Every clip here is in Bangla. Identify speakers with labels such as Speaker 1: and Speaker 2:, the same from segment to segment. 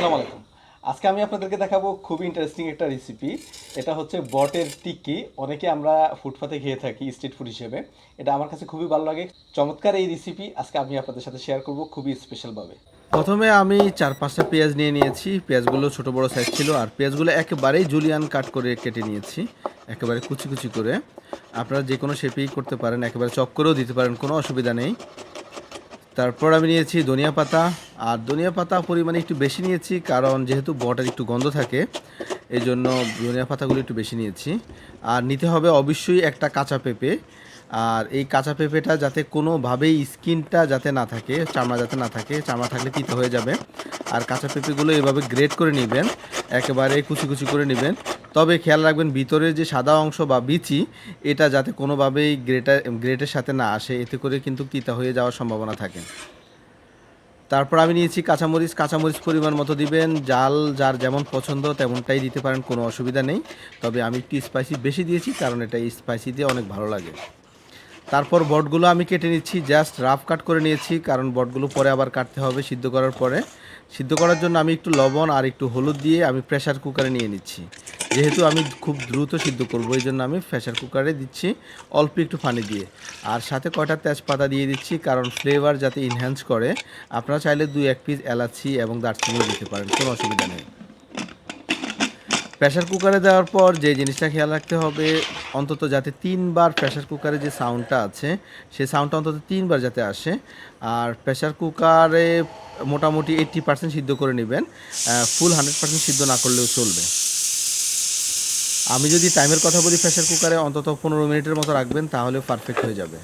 Speaker 1: আসসালামু আলাইকুম। আজকে আমি আপনাদেরকে দেখাবো খুবই ইন্টারেস্টিং একটা রেসিপি এটা হচ্ছে বটের টিক্কি। অনেকে আমরা ফুটপাতে খেয়ে থাকি স্ট্রিট ফুড হিসেবে। এটা আমার কাছে খুবই ভালো লাগে। চমৎকার এই রেসিপি আজকে আমি আপনাদের সাথে শেয়ার করব খুবই স্পেশালভাবে
Speaker 2: প্রথমে আমি চার পাঁচটা পেঁয়াজ নিয়ে নিয়েছি। পেঁয়াজগুলো ছোট বড় সাইজ ছিল। আর পেঁয়াজগুলো একেবারেই জুলিয়ান কাট করে কেটে নিয়েছি। একেবারে কুচি কুচি করে। আপনারা যে কোনো শেপেই করতে পারেন, একেবারে চপ করেও দিতে পারেন, কোনো অসুবিধা নেই। তারপর আমি নিয়েছি ধনিয়া পাতা। আর ধনিয়া পাতা পরিমাণে একটু বেশি নিয়েছি, কারণ যেহেতু বটার একটু গন্ধ থাকে এই জন্য ধনিয়া পাতাগুলো একটু বেশি নিয়েছি। আর নিতে হবে অবশ্যই একটা কাঁচা পেঁপে। আর এই কাঁচা পেঁপেটা যাতে কোনোভাবেই স্কিনটা যাতে না থাকে, চামড়া যাতে না থাকে, চামড়া থাকলে তিতে হয়ে যাবে। আর কাঁচা পেঁপেগুলো এভাবে গ্রেট করে নেবেন, একেবারে কুচি কুচি করে নেবেন। তবে খেয়াল রাখবেন ভিতরের যে সাদা অংশ বা বিচি, এটা যাতে কোনোভাবেই গ্রেটার, গ্রেটের সাথে না আসে, এতে করে কিন্তু তিতা হয়ে যাওয়ার সম্ভাবনা থাকে। তারপর আমি নিয়েছি কাঁচামরিচ কাঁচামরিচ পরিমাণ মতো দিবেন, জাল যার যেমন পছন্দ তেমনটাই দিতে পারেন, কোনো অসুবিধা নেই। তবে আমি একটু স্পাইসি বেশি দিয়েছি, কারণ এটা স্পাইসি দিয়ে অনেক ভালো লাগে। তারপর বটগুলো আমি কেটে নিচ্ছি জাস্ট রাফ কাট করে নিয়েছি, কারণ বটগুলো পরে আবার কাটতে হবে সিদ্ধ করার পরে। সিদ্ধ করার জন্য আমি একটু লবণ আর একটু হলুদ দিয়ে আমি প্রেশার কুকারে নিয়ে নিচ্ছি। যেহেতু আমি খুব দ্রুত সিদ্ধ করব, এই জন্য আমি প্রেশার কুকারে দিচ্ছি অল্প একটু পানি দিয়ে। আর সাথে কয়টা তেজপাতা দিয়ে দিচ্ছি, কারণ ফ্লেভার যাতে ইনহ্যান্স করে, আপনারা চাইলে দুই এক পিস এলাচি এবং দারচিনিও দিতে পারেন, কোনো অসুবিধা নেই। প্রেশার কুকারে দেওয়ার পর যে জিনিসটা খেয়াল রাখতে হবে, অন্তত যাতে তিনবার প্রেশার কুকারে যে সাউন্ডটা আছে সেই সাউন্ডটা অন্তত তিনবার যাতে আসে। আর প্রেশার কুকারে মোটামুটি এইট্টি পার্সেন্ট সিদ্ধ করে নেবেন ফুল হান্ড্রেড পার্সেন্ট সিদ্ধ না করলেও চলবে। আমি যদি টাইমের কথা বলি প্রেশার কুকারে, অন্তত পনেরো মিনিটের মতো রাখবেন তাহলে পারফেক্ট হয়ে যাবে।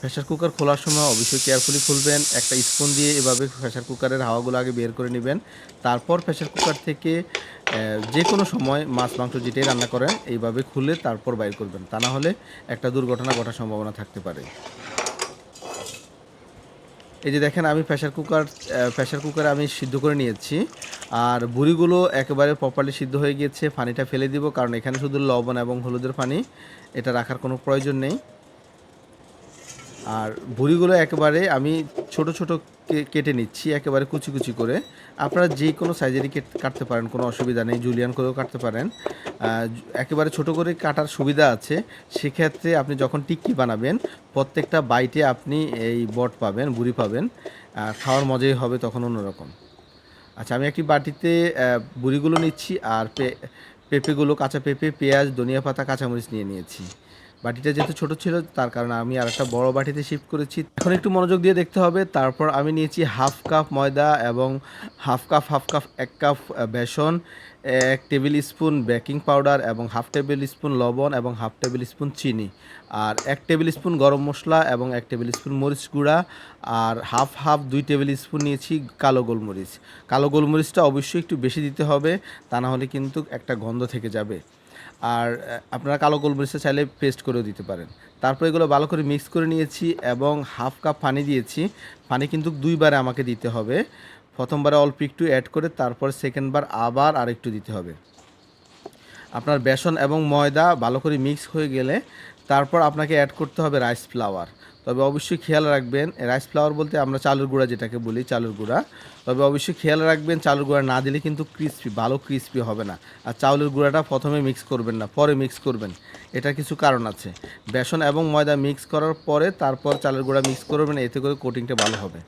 Speaker 2: প্রেশার কুকার খোলার সময় অবশ্যই কেয়ারফুলি খুলবেন। একটা স্পুন দিয়ে এভাবে প্রেশার কুকারের হাওয়াগুলো আগে বের করে নেবেন। তারপর প্রেশার কুকার থেকে যে কোনো সময় মাছ, মাংস যেটাই রান্না করেন, এইভাবে খুলে তারপর বাইর করবেন। তা না হলে একটা দুর্ঘটনা ঘটার সম্ভাবনা থাকতে পারে। এই যে দেখেন, আমি প্রেশার কুকার প্রেশার কুকারে আমি সিদ্ধ করে নিয়েছি। আর বুড়িগুলো একেবারে প্রপারলি সিদ্ধ হয়ে গিয়েছে, পানিটা ফেলে দিব, কারণ এখানে শুধু লবণ এবং হলুদের পানি, এটা রাখার কোনো প্রয়োজন নেই। আর ভুড়িগুলো একেবারে আমি ছোট ছোট কেটে নিচ্ছি, একেবারে কুচি কুচি করে। আপনারা যে কোনো সাইজেরই কেট- কাটতে পারেন, কোনো অসুবিধা নেই। জুলিয়ান করেও কাটতে পারেন। একেবারে ছোট করে কাটার সুবিধা আছে। সেক্ষেত্রে আপনি যখন টিক্কি বানাবেন, প্রত্যেকটা বাইটে আপনি এই বট পাবেন, বুড়ি পাবেন। খাওয়ার মজাই হবে তখন অন্যরকম। আচ্ছা আমি একটি বাটিতে বুড়িগুলো নিচ্ছি আর পেঁপেগুলো, কাঁচা পেঁপে, পেঁয়াজ, ধনিয়া পাতা, কাঁচামরিচ নিয়ে নিয়েছি। বাটিটা যেহেতু ছোট ছিল, তার কারণে আমি আর একটা বড় বাটিতে শিফট করেছি। এখন একটু মনোযোগ দিয়ে দেখতে হবে, তারপর আমি নিয়েছি হাফ কাপ ময়দা এবং হাফ কাপ হাফ কাপ এক কাপ বেসন, এক টেবিল স্পুন বেকিং পাউডার এবং হাফ টেবিল স্পুন লবণ এবং হাফ টেবিল স্পুন চিনি। আর এক টেবিল স্পুন গরম মশলা এবং এক টেবিল স্পুন মরিচ গুঁড়া, আর হাফ হাফ দুই টেবিল স্পুন নিয়েছি কালো গোলমরিচ। কালো গোলমরিচটা অবশ্যই একটু বেশি দিতে হবে, তা না হলে কিন্তু একটা গন্ধ থেকে যাবে। আর আপনারা কালো গোলমরিচটা চাইলে পেস্ট করেও দিতে পারেন। তারপর এগুলো ভালো করে মিক্স করে নিয়েছি এবং হাফ কাপ পানি দিয়েছি। পানি কিন্তু দুইবারে আমাকে দিতে হবে। প্রথমবারে অল্প একটু অ্যাড করে তারপর সেকেন্ডবার আবার আরেকটু দিতে হবে। আপনার বেসন এবং ময়দা ভালো করে মিক্স হয়ে গেলে তারপর আপনাকে অ্যাড করতে হবে রাইস ফ্লাওয়ার তবে অবশ্যই খেয়াল রাখবেন রাইস ফ্লাওয়ার বলতে আমরা চালুর গুঁড়া যেটাকে বলি, চালুর গুঁড়া। তবে অবশ্যই খেয়াল রাখবেন, চালুর গুঁড়া না দিলে কিন্তু ক্রিসপি ভালো ক্রিসপি হবে না। আর চাউলের গুঁড়াটা প্রথমে মিক্স করবেন না, পরে মিক্স করবেন। এটা কিছু কারণ আছে। বেসন এবং ময়দা মিক্স করার পরে তারপর চালের গুঁড়া মিক্স করবেন, এতে করে কোটিংটা ভালো হবে।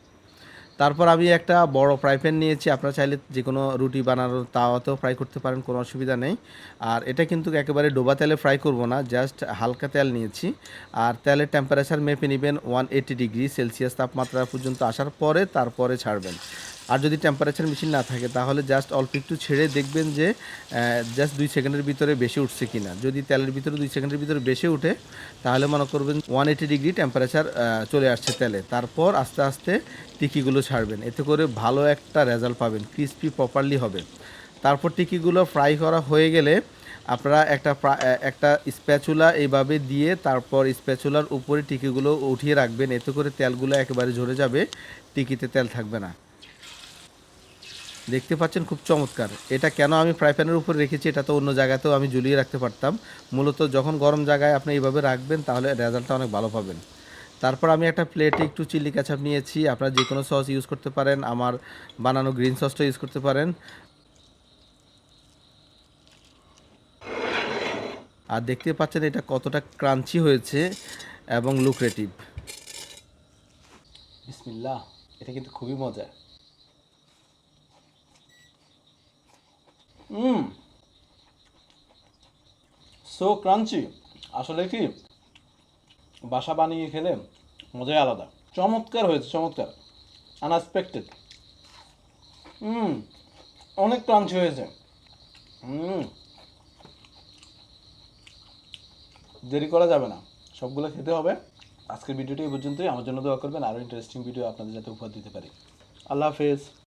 Speaker 2: তারপর আমি একটা বড় ফ্রাই প্যান নিয়েছি। আপনারা চাইলে যে কোনো রুটি বানানোর তাওয়াতেও ফ্রাই করতে পারেন, কোনো অসুবিধা নেই। আর এটা কিন্তু একেবারে ডোবা তেলে ফ্রাই করব না জাস্ট হালকা তেল নিয়েছি। আর তেলের টেম্পারেচার মেপে নেবেন ওয়ান এইটি ডিগ্রি সেলসিয়াস তাপমাত্রা পর্যন্ত আসার পরে তারপরে ছাড়বেন। আর যদি টেম্পারেচার মেশিন না থাকে, তাহলে জাস্ট অল্প একটু ছেড়ে দেখবেন যে জাস্ট দুই সেকেন্ডের ভিতরে বেশি উঠছে কি না যদি তেলের ভিতরে দুই সেকেন্ডের ভিতরে বেশি উঠে তাহলে মনে করবেন ওয়ান এইটি ডিগ্রি টেম্পারেচার চলে আসছে তেলে। তারপর আস্তে আস্তে টিকিগুলো ছাড়বেন। এতে করে ভালো একটা রেজাল্ট পাবেন ক্রিস্পি প্রপারলি হবে। তারপর টিকিগুলো ফ্রাই করা হয়ে গেলে আপনারা একটা একটা স্প্যাচুলা এইভাবে দিয়ে তারপর স্প্যাচুলার উপরে টিকিগুলো উঠিয়ে রাখবেন। এতে করে তেলগুলো একেবারে ঝরে যাবে, টিকিতে তেল থাকবে না। দেখতে পাচ্ছেন খুব চমৎকার। এটা কেন আমি ফ্রাই প্যানের উপর রেখেছি এটা তো অন্য জায়গাতেও আমি ঝুলিয়ে রাখতে পারতাম। মূলত যখন গরম জায়গায় আপনি এইভাবে রাখবেন তাহলে রেজাল্টটা অনেক ভালো পাবেন। তারপর আমি একটা প্লেটে একটু চিলি ক্যাচাপ নিয়েছি। আপনারা যে কোনো সস ইউজ করতে পারেন, আমার বানানো গ্রিন সসটা ইউজ করতে পারেন। আর দেখতে পাচ্ছেন এটা কতটা ক্রাঞ্চি হয়েছে এবং লুক্রেটিভ
Speaker 1: বিসমিল্লা এটা কিন্তু খুবই মজা হুম। সো ক্রাঞ্চি আসলে কি? বাসা বানিয়ে খেলে মজাই আলাদা। চমৎকার হয়েছে, চমৎকার। আনএক্সপেক্টেড হুম, অনেক ক্রাঞ্চি হয়েছে। হুম। দেরি করা যাবে না। সবগুলো খেতে হবে। আজকের ভিডিওটি এই পর্যন্তই। আমার জন্য দোয়া করবেন। আরও ইন্টারেস্টিং ভিডিও আপনাদের যাতে উপহার দিতে পারি। আল্লাহ হাফেজ।